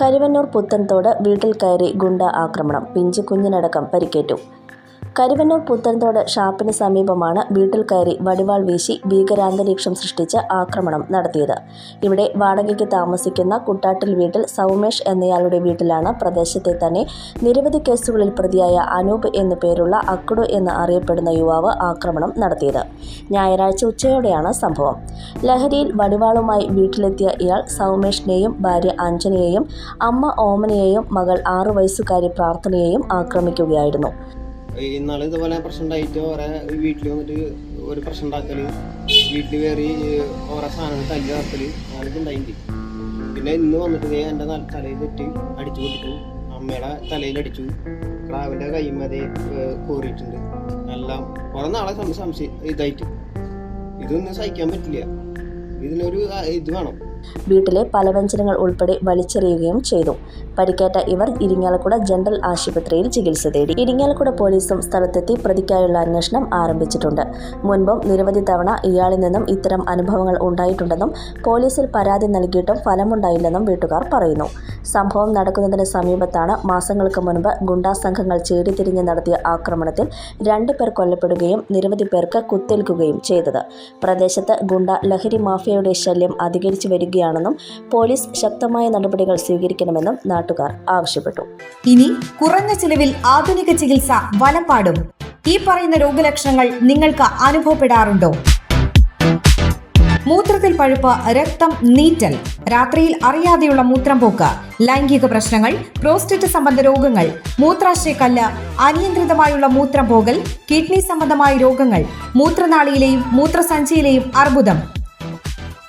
കരുവന്നൂർ പുത്തൻതോട് വീട്ടിൽ കയറി ഗുണ്ട ആക്രമണം. പിഞ്ചു കുഞ്ഞിനടക്കം പരിക്കേറ്റു. കരുവന്നൂർ പുത്തൻതോട് ഷാപ്പിന് സമീപമാണ് വീട്ടിൽ കയറി വടിവാൾ വീശി ഭീകരാന്തരീക്ഷം സൃഷ്ടിച്ച് ആക്രമണം നടത്തിയത്. ഇവിടെ വാടകയ്ക്ക് താമസിക്കുന്ന കുട്ടാട്ടിൽ വീട്ടിൽ സൗമേഷ് എന്നയാളുടെ വീട്ടിലാണ് പ്രദേശത്തെ തന്നെ നിരവധി കേസുകളിൽ പ്രതിയായ അനൂപ് എന്നു പേരുള്ള അക്കുഡു എന്ന് അറിയപ്പെടുന്ന യുവാവ് ആക്രമണം നടത്തിയത്. ഞായറാഴ്ച ഉച്ചയോടെയാണ് സംഭവം. ലഹരിയിൽ വടിവാളുമായി വീട്ടിലെത്തിയ ഇയാൾ സൗമേഷിനെയും ഭാര്യ അഞ്ജനയെയും അമ്മ ഓമനയെയും മകൾ ആറു വയസ്സുകാരി പ്രാർത്ഥനയെയും ആക്രമിക്കുകയായിരുന്നു. ഇന്നാൾ ഇതുപോലെ പ്രശ്നം ഉണ്ടായിട്ട്? ഓരോ വീട്ടിൽ വന്നിട്ട് ഒരു പ്രശ്നം ഉണ്ടാക്കൽ വീട്ടിൽ കയറി ഓരോ സാധനങ്ങൾ തല്ലി നടക്കൽ അങ്ങനെയൊക്കെ ഉണ്ടായിട്ട് പിന്നെ ഇന്ന് വന്നിട്ട് ദേ എന്റെ തലയിൽ തെറ്റി അടിച്ചു പൊട്ടിച്ചു അമ്മയുടെ തലയിൽ അടിച്ചു. ക്രാവിന്റെ കൈമതേ കോറിയിട്ടുണ്ട് എല്ലാം കുറെ നാളെ സംശയം ഇതായിട്ട്. ഇതൊന്നും സഹിക്കാൻ പറ്റില്ല. ഇതിനൊരു ഇത് വേണം. വീട്ടിലെ പലവ്യഞ്ജനങ്ങൾ ഉൾപ്പെടെ വലിച്ചെറിയുകയും ചെയ്തു. പരിക്കേറ്റ ഇവർ ഇരിങ്ങാലക്കുട ജനറൽ ആശുപത്രിയിൽ ചികിത്സ തേടി. ഇരിങ്ങാലക്കുട പോലീസും സ്ഥലത്തെത്തി പ്രതിക്കായുള്ള അന്വേഷണം ആരംഭിച്ചിട്ടുണ്ട്. മുൻപും നിരവധി തവണ ഇയാളിൽ നിന്നും ഇത്തരം അനുഭവങ്ങൾ ഉണ്ടായിട്ടുണ്ടെന്നും പോലീസിൽ പരാതി നൽകിയിട്ടും ഫലമുണ്ടായില്ലെന്നും വീട്ടുകാർ പറയുന്നു. സംഭവം നടക്കുന്നതിന് സമീപത്താണ് മാസങ്ങൾക്ക് മുൻപ് ഗുണ്ടാ സംഘങ്ങൾ ചേടിതിരിഞ്ഞ് നടത്തിയ ആക്രമണത്തിൽ രണ്ടു പേർ കൊല്ലപ്പെടുകയും നിരവധി പേർക്ക് കുത്തേൽക്കുകയും ചെയ്തത്. പ്രദേശത്ത് ഗുണ്ട ലഹരി മാഫിയയുടെ ശല്യം അധികരിച്ചു വരികയാണെന്നും പോലീസ് ശക്തമായ നടപടികൾ സ്വീകരിക്കണമെന്നും നാട്ടുകാർ ആവശ്യപ്പെട്ടു. ഇനി കുറഞ്ഞ ചിലവിൽ ആധുനിക ചികിത്സ വലപ്പാടും. ഈ പറയുന്ന രോഗലക്ഷണങ്ങൾ നിങ്ങൾക്ക് അനുഭവപ്പെടാറുണ്ടോ? മൂത്രത്തിൽ പഴുപ്പ് രക്തം നീറ്റൽ. രാത്രിയിൽ അറിയാതെയുള്ള മൂത്രം പോക്ക് ലൈംഗിക പ്രശ്നങ്ങൾ പ്രോസ്റ്റേറ്റ് സംബന്ധ രോഗങ്ങൾ മൂത്രാശയക്കല്ല് അനിയന്ത്രിതമായുള്ള മൂത്രം പോകൽ കിഡ്നി സംബന്ധമായ രോഗങ്ങൾ മൂത്രനാളിയിലെയും മൂത്രസഞ്ചിയിലെയും അർബുദം